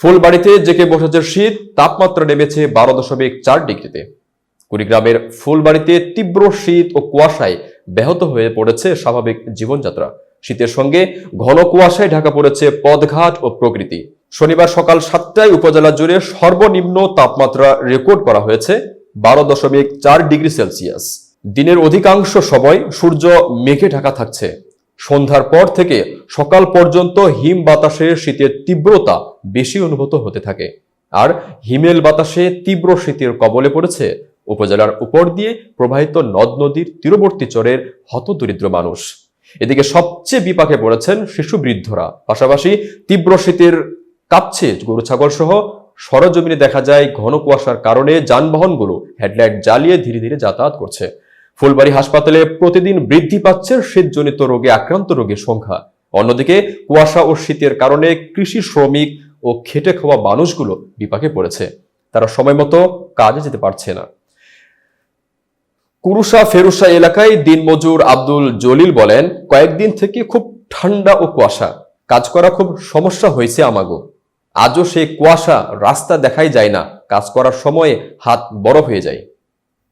ফুলবাড়িতে JK বসেছে শীত, তাপমাত্রা নেমেছে বারো দশমিক চার ডিগ্রিতে। কুড়িগ্রামের ফুলবাড়িতে তীব্র শীত ও কুয়াশায় ব্যাহত হয়ে পড়েছে স্বাভাবিক জীবনযাত্রা। শীতের সঙ্গে ঘন কুয়াশায় ঢাকা পড়েছে পদঘাট ও প্রকৃতি। শনিবার সকাল সাতটায় উপজেলা জুড়ে সর্বনিম্ন তাপমাত্রা রেকর্ড করা হয়েছে বারো দশমিক চার ডিগ্রি সেলসিয়াস। দিনের অধিকাংশ সময় সূর্য মেঘে ঢাকা থাকছে। সন্ধ্যার পর থেকে সকাল পর্যন্ত হিম বাতাসে শীতের তীব্রতা বেশি অনুভূত হতে থাকে। আর হিমেল বাতাসে তীব্র শীতের কবলে পড়েছে উপজেলার উপর দিয়ে প্রবাহিত নদ নদীর তীরবর্তী চরের হতদরিদ্র মানুষ। এদিকে সবচেয়ে বিপাকে পড়েছেন শিশু বৃদ্ধরা। পাশাপাশি তীব্র শীতের কাঁপছে গরু ছাগল সহ সরজমিনে দেখা যায় ঘন কুয়াশার কারণে যানবাহনগুলো হেডলাইট জ্বালিয়ে ধীরে ধীরে যাতায়াত করছে। ফুলবাড়ী হাসপাতালে প্রতিদিন বৃদ্ধি পাচ্ছে শীতজনিত রোগে আক্রান্ত রোগীর সংখ্যা। অন্যদিকে, কুয়াশা ও শীতের কারণে কৃষি শ্রমিক ও খেটে খাওয়া মানুষগুলো বিপাকে পড়েছে। তারা সময় মতো কাজে যেতে পারছে না। কুরুষা ফেরুসা এলাকায় দিনমজুর আব্দুল জলিল বলেন, কয়েকদিন থেকে খুব ঠান্ডা ও কুয়াশা। কাজ করা খুব সমস্যা হয়েছে আমাগো। আজও সেই কুয়াশা রাস্তা দেখাই যায় না। কাজ করার সময় হাত বড় হয়ে যায়।